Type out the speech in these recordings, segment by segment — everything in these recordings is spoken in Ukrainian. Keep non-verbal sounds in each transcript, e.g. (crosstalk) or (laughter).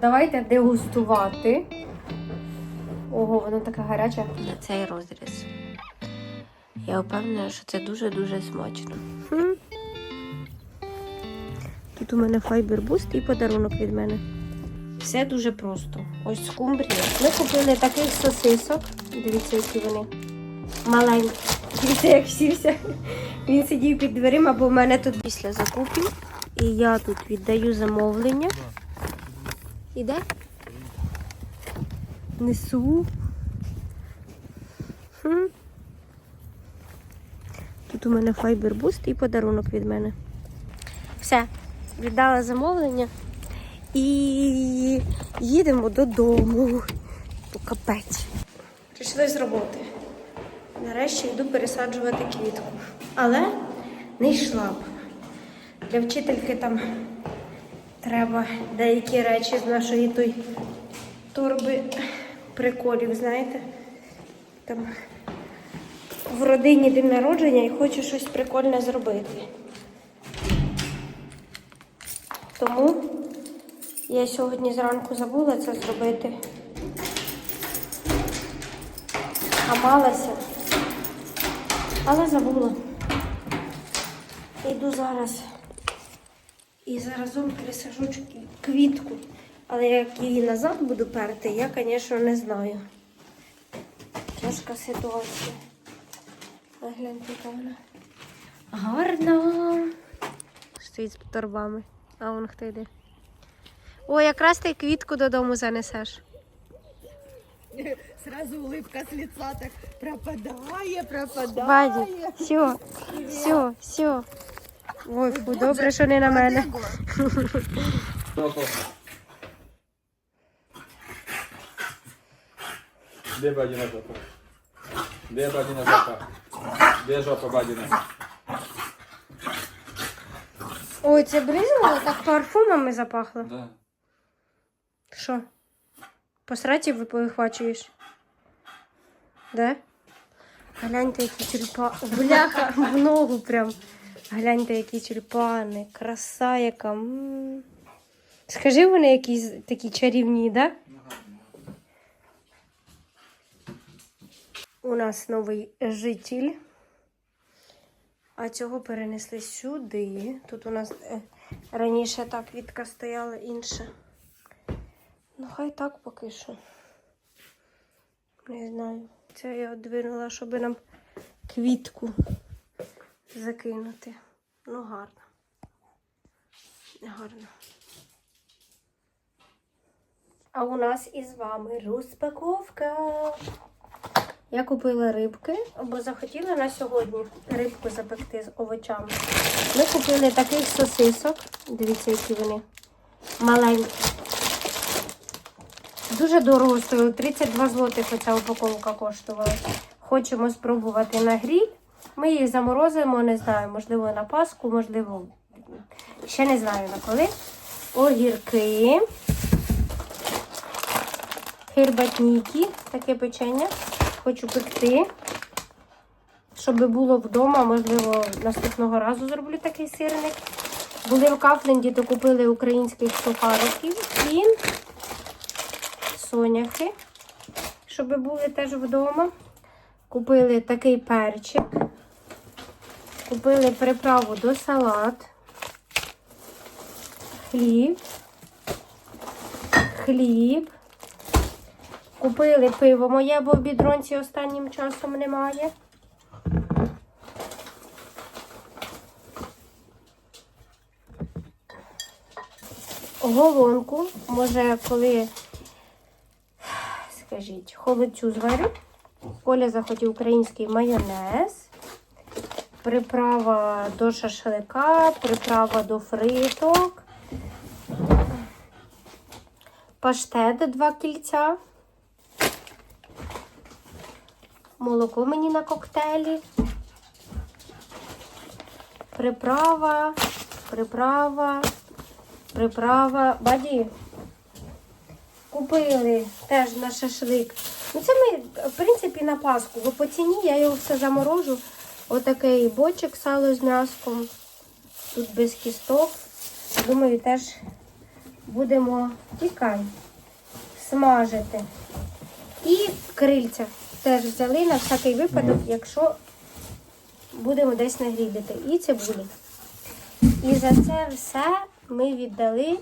Давайте дегустувати. Ого, вона така гаряча. На цей розріз. Я впевнена, що це дуже-дуже смачно. Тут у мене файбер буст і подарунок від мене. Все дуже просто. Ось скумбрія. Ми купили таких сосисок. Дивіться, які вони маленькі. Дивіться, як сівся. Він сидів під дверима, бо в мене тут після закупів. І я тут віддаю замовлення. Іде? Несу. Хм. Тут у мене файбер буст і подарунок від мене. Все, віддала замовлення і їдемо додому. По капець. Прийшли з роботи. Нарешті йду пересаджувати квітку. Але не йшла б. Для вчительки там треба деякі речі з нашої той торби приколів, знаєте. Там в родині день народження і хочу щось прикольне зробити. Тому я сьогодні зранку забула це зробити. А малася, але забула. Йду зараз і заразом пересажу квітку. Але як її назад буду перти, я, звісно, не знаю. Тяжка ситуація. Гляньте, яка вона. Гарна. Стоїть з торбами. А вон хто йде. О, якраз ти квітку додому занесеш. (laughs) Сразу улыбка с лица так пропадає, пропадає. Баді, все, все, все. Ой, фу, добре, що не на мене. Де бадіна жопа? Де бадіна жопа? Де жопа бадіна? Ой, це бризнуло, так парфумами запахло. Да. Що? По сраті ви вихвачуєш? Да? Гляньте, які тюльпани. Бляха, в ногу прям. Гляньте, які тюльпани. Краса яка. М. Скажи вони якісь такі чарівні, да? У нас новий житель. А цього перенесли сюди. Тут у нас е, раніше та квітка стояла інша. Ну, хай так поки що. Не знаю. Це я одвинула, щоб нам квітку закинути. Ну, гарно. Гарно. А у нас із вами розпаковка. Я купила рибки, бо захотіла на сьогодні рибку запекти з овочами. Ми купили таких сосисок. Дивіться, які вони маленькі. Дуже дорого стоїло, 32 злотих оця упаковка коштувала. Хочемо спробувати на гріль. Ми її заморозимо, не знаю, можливо, на Пасху, можливо, ще не знаю на коли. Огірки. Хербатніки, таке печення. Хочу пекти. Щоб було вдома, можливо, наступного разу зроблю такий сирник. Були в Кафленді, то купили українських сухариків і соняхи, щоб були теж вдома. Купили такий перчик. Купили приправу до салат. Хліб. Хліб. Купили пиво моє, бо в бідронці останнім часом немає. Головонку, може, коли, скажіть, холодцю зварю. Коля захотів український майонез, приправа до шашлика, приправа до фриток, паштет два кільця, молоко мені на коктейлі, приправа, приправа, приправа. Баді, купили теж на шашлик. Ну, це ми, в принципі, на Пасху, бо по ціні я його все заморожу. Отакий бочок сало з м'яском. Тут без кісток. Думаю, теж будемо тікай, смажити. І крильця теж взяли на всякий випадок, якщо будемо десь нагрідати. І цибулі. І за це все ми віддали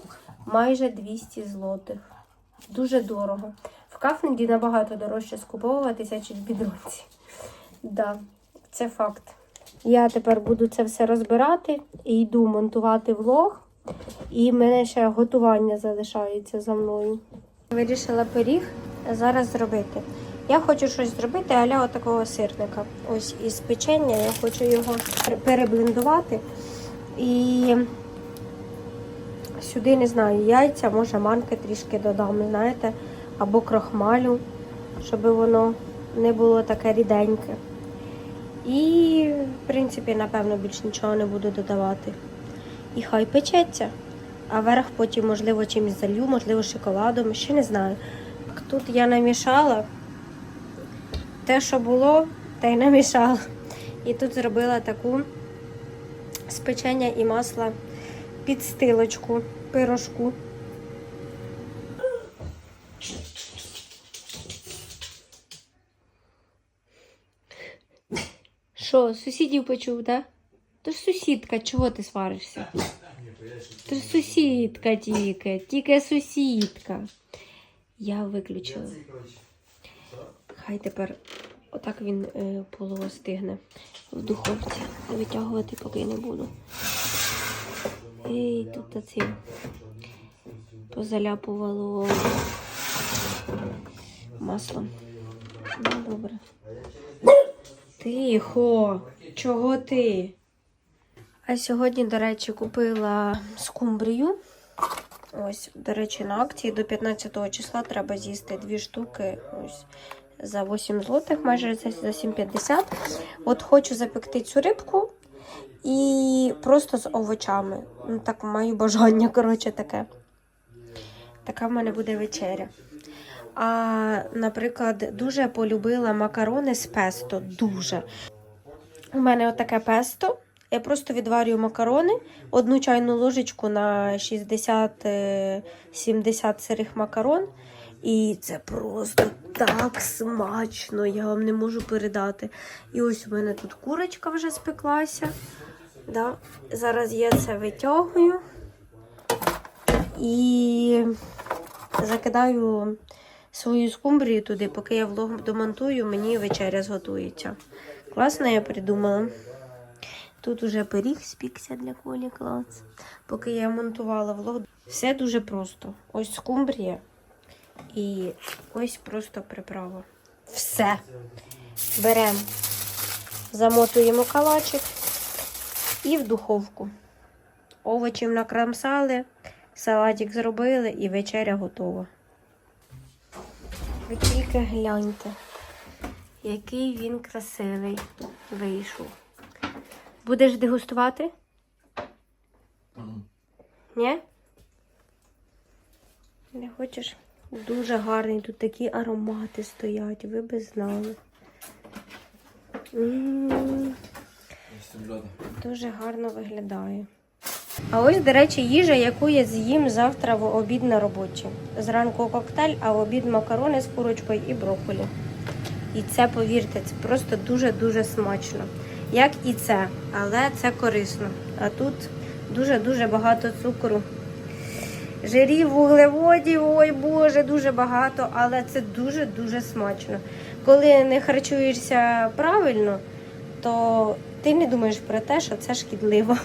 майже 200 злотих. Дуже дорого. В Кафнеді набагато дорожче скуповуватися, чи в бідронці. Да, це факт. Я тепер буду це все розбирати і йду монтувати влог. І в мене ще готування залишається за мною. Вирішила пиріг зараз зробити. Я хочу щось зробити аля отакого сирника. Ось із печення я хочу його переблендувати. І сюди не знаю, яйця, може манки трішки додам, знаєте, або крохмалю, щоб воно не було таке ріденьке. І, в принципі, напевно, більш нічого не буду додавати. І хай печеться. А верх потім, можливо, чимось залью, можливо, шоколадом, ще не знаю. Тут я намішала те, що було, те й намішала. І тут зробила таку з печення і масла підстилочку, пирожку. Що, сусідів почув, так? То ж сусідка, чого ти сваришся? То ж сусідка тільки, тільки сусідка. Я виключила. Хай тепер отак він е, полово стигне в духовці. Витягувати поки не буду. Ей, тут оці позаляпувало маслом. Ну, добре. Тихо, чого ти? А сьогодні, до речі, купила скумбрію. Ось, до речі, на акції до 15 числа треба з'їсти дві штуки. Ось за 8 злотих, майже за за 7,50. От хочу запекти цю рибку і просто з овочами. Ну, так маю бажання, (laughs) коротше, таке. Така в мене буде вечеря. А, наприклад, дуже полюбила макарони з песто. Дуже. У мене отаке песто. Я просто відварюю макарони, одну чайну ложечку на 60-70 сирих макарон. І це просто так смачно, я вам не можу передати. І ось у мене тут курочка вже спеклася. Да. Зараз я це витягую і закидаю свою скумбрію туди, поки я влог домонтую, мені вечеря зготується. Класно я придумала. Тут уже пиріг спікся для колі клас. Поки я монтувала влог. Все дуже просто. Ось скумбрія і ось просто приправа. Все. Беремо, замотуємо калачик і в духовку. Овочів накрамсали, салатик зробили і вечеря готова. Ви тільки гляньте, який він красивий вийшов. Будеш дегустувати? Ні? Не хочеш? Дуже гарний, тут такі аромати стоять, ви би знали. М, Дуже гарно виглядає. А ось, до речі, їжа, яку я з'їм завтра в обід на роботі. Зранку коктейль, а в обід макарони з курочкою і брокколі. І це, повірте, це просто дуже-дуже смачно. Як і це, але це корисно. А тут дуже-дуже багато цукру. Жирів, вуглеводів, ой Боже, дуже багато, але це дуже-дуже смачно. Коли не харчуєшся правильно, то ти не думаєш про те, що це шкідливо.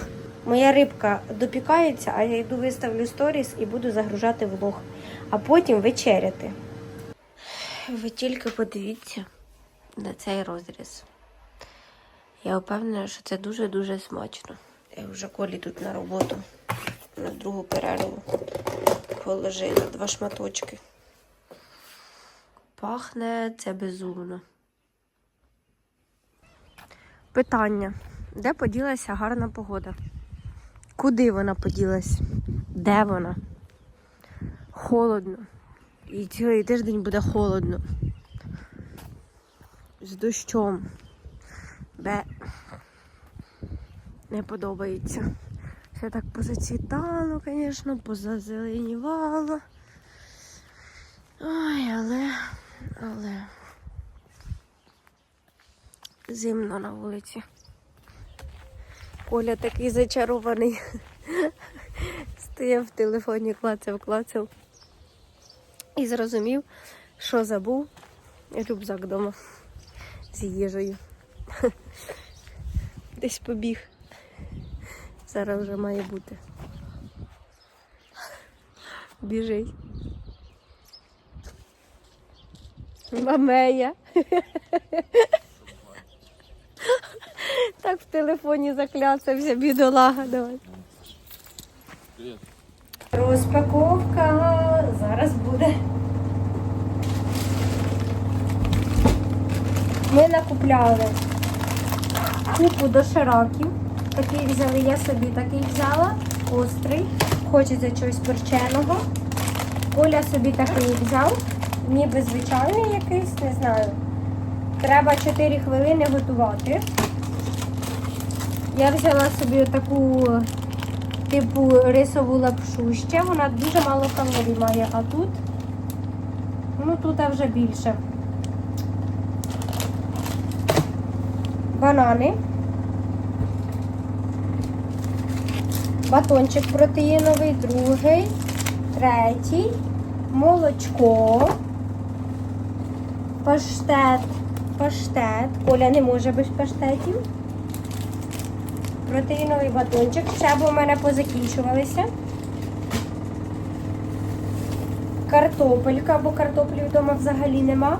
Моя рибка допікається, а я йду виставлю сторіс і буду загружати влог, а потім вечеряти. Ви тільки подивіться на цей розріз. Я впевнена, що це дуже-дуже смачно. Я вже колі тут на роботу на другу перерву положила два шматочки. Пахне це безумно. Питання. Де поділася гарна погода? Куди вона поділась? Де вона? Холодно. І цілий тиждень буде холодно. З дощом. Бе. Не подобається. Все так позацвітало, звісно, позазеленівало. Ой, але, але зимно на вулиці. Коля такий зачарований. Стояв в телефоні, клацав, клацав. І зрозумів, що забув рюкзак вдома з їжею. Десь побіг. Зараз вже має бути. Біжить. Мамея. Так в телефоні закляцався, бідолага. Давай. Розпаковка зараз буде. Ми накупляли купу дошираків. Такий взяли, я собі такий взяла, острий. Хочеться чогось перченого. Коля собі такий взяв, ніби звичайний якийсь, не знаю. Треба 4 хвилини готувати. Я взяла собі таку типу рисову лапшу ще. Вона дуже мало калорій має, а тут, ну тут вже більше. Банани. Батончик протеїновий, другий, третій, молочко, паштет, паштет. Коля не може без паштетів. Протеїновий батончик. Ще бо в мене позакінчувалися. Картопелька, бо картоплі вдома взагалі нема.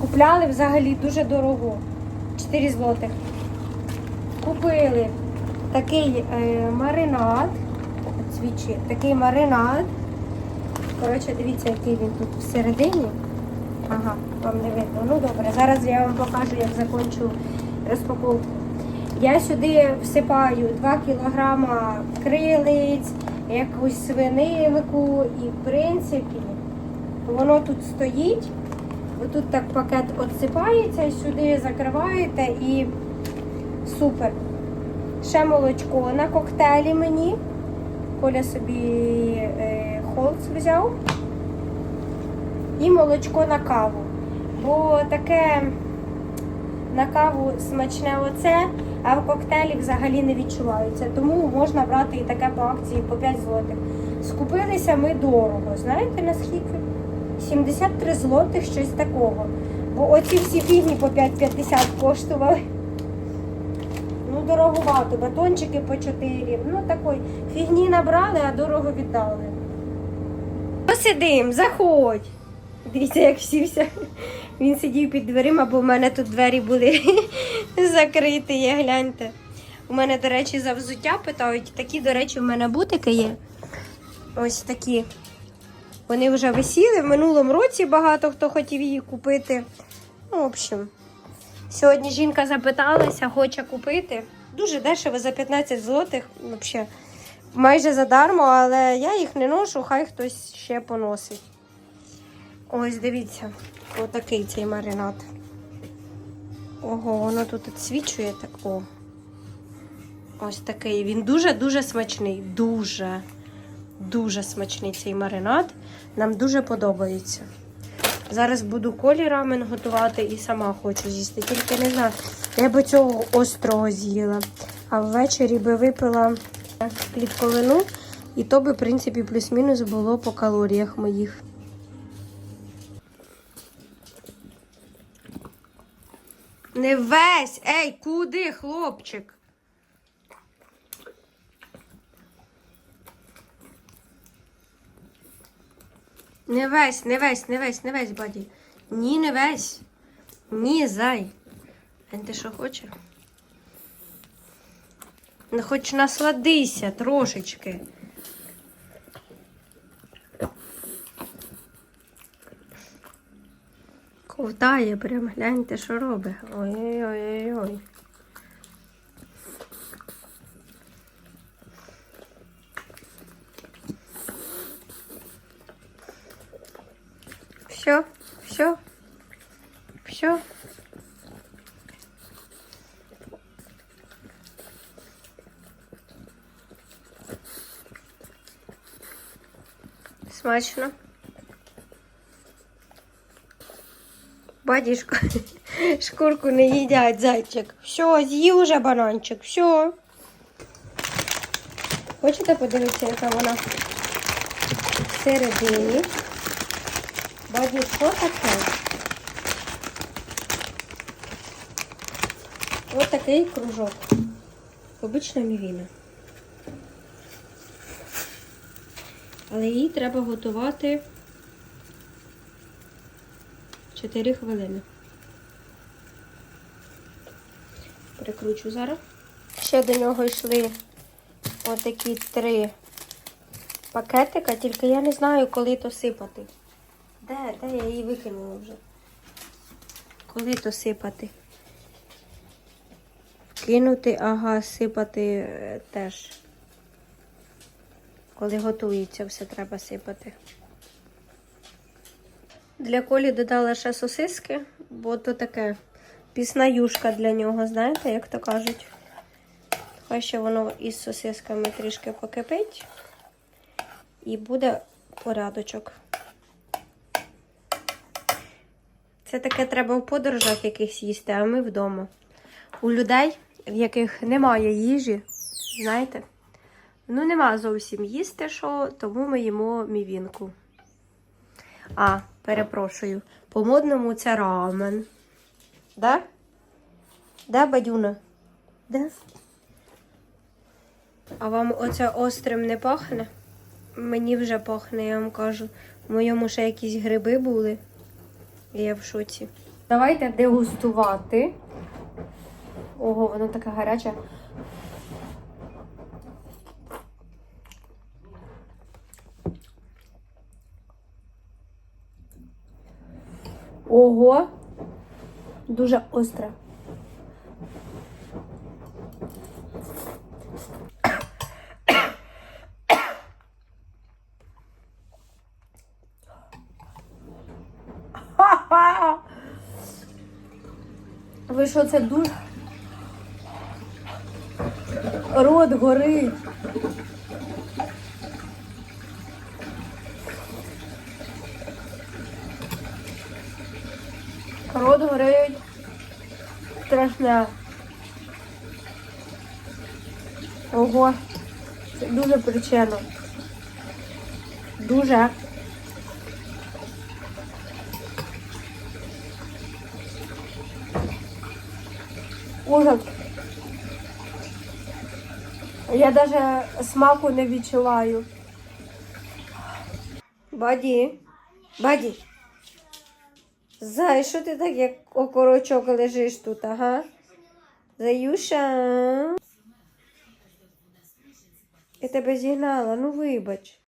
Купляли взагалі дуже дорого. 4 злотих. Купили такий е, маринад. Свічі, такий маринад. Коротше, дивіться, який він тут всередині. Ага, вам не видно. Ну добре, зараз я вам покажу, як закінчу розпаковку. Я сюди всипаю 2 кілограма крилиць, якусь свининку і в принципі воно тут стоїть. Отут так пакет отсипається, сюди закриваєте і супер. Ще молочко на коктейлі мені. Коля собі е, холц взяв. І молочко на каву. Бо таке на каву смачне оце, а в коктейлі взагалі не відчувається. Тому можна брати і таке по акції по 5 злотих. Скупилися ми дорого. Знаєте наскільки? 73 злотих, щось такого. Бо оці всі фігні по 5,50 коштували. Ну, дороговато, батончики по 4. Ну, такої фігні набрали, а дорого віддали. Посидим, заходь. Дивіться, як сівся. Він сидів під дверима, бо в мене тут двері були закриті, є, гляньте. У мене, до речі, за взуття питають. Такі, до речі, в мене бутики є. Ось такі. Вони вже висіли. В минулому році багато хто хотів її купити. Ну, в общем, сьогодні жінка запиталася, хоче купити. Дуже дешево за 15 злотих. Взагалі, майже задармо, але я їх не ношу, хай хтось ще поносить. Ось дивіться, отакий цей маринад. Ого, воно тут відсвічує так. О. Ось такий. Він дуже-дуже смачний. Дуже, дуже смачний цей маринад. Нам дуже подобається. Зараз буду колі рамен готувати і сама хочу з'їсти. Тільки не знаю, я би цього острого з'їла. А ввечері би випила клітковину, і то би, в принципі, плюс-мінус було по калоріях моїх. Не весь! Ей, куди, хлопчик? Не весь, не весь, не весь, не весь, баді. Ні, не весь. Ні, зай. А ти що хочеш? Ну, хоч насладися трошечки. ковтає прям, гляньте, що робить. Ой-ой-ой-ой. Все, все, все. Смачно. Бадішко, (laughs) шкурку не їдять, зайчик. Все, з'їв уже бананчик, все. Хочете подивитися, яка вона всередині? Баді, що таке? Ось такий кружок. Обична мівіна. Але її треба готувати 4 хвилини. Прикручу зараз. Ще до нього йшли отакі три пакетика, тільки я не знаю, коли то сипати. Де? Де я її викинула вже? Коли то сипати? Кинути, ага, сипати е, теж. Коли готується, все треба сипати. Для колі додала ще сосиски, бо то таке пісна юшка для нього, знаєте, як то кажуть. Хай ще воно із сосисками трішки покипить і буде порядочок. Це таке треба в подорожах якихось їсти, а ми вдома. У людей, в яких немає їжі, знаєте, ну нема зовсім їсти що, тому ми їмо мівінку. А, перепрошую, по-модному це рамен. Да? Да, бадюна? Да? А вам оце острим не пахне? Мені вже пахне, я вам кажу. В моєму ще якісь гриби були. І я в шоці. Давайте дегустувати. Ого, воно таке гаряче. Ого, дуже остре. Ха-ха! Ви що це дуже? Рот горить. Рот горить. Страшне. Ого. Це дуже причина. Дуже. Ужас. Я даже смаку не відчуваю. Баді. Баді. Зай, що ти так як окорочок лежиш тут, ага? Заюша. Я тебе зігнала, ну вибач.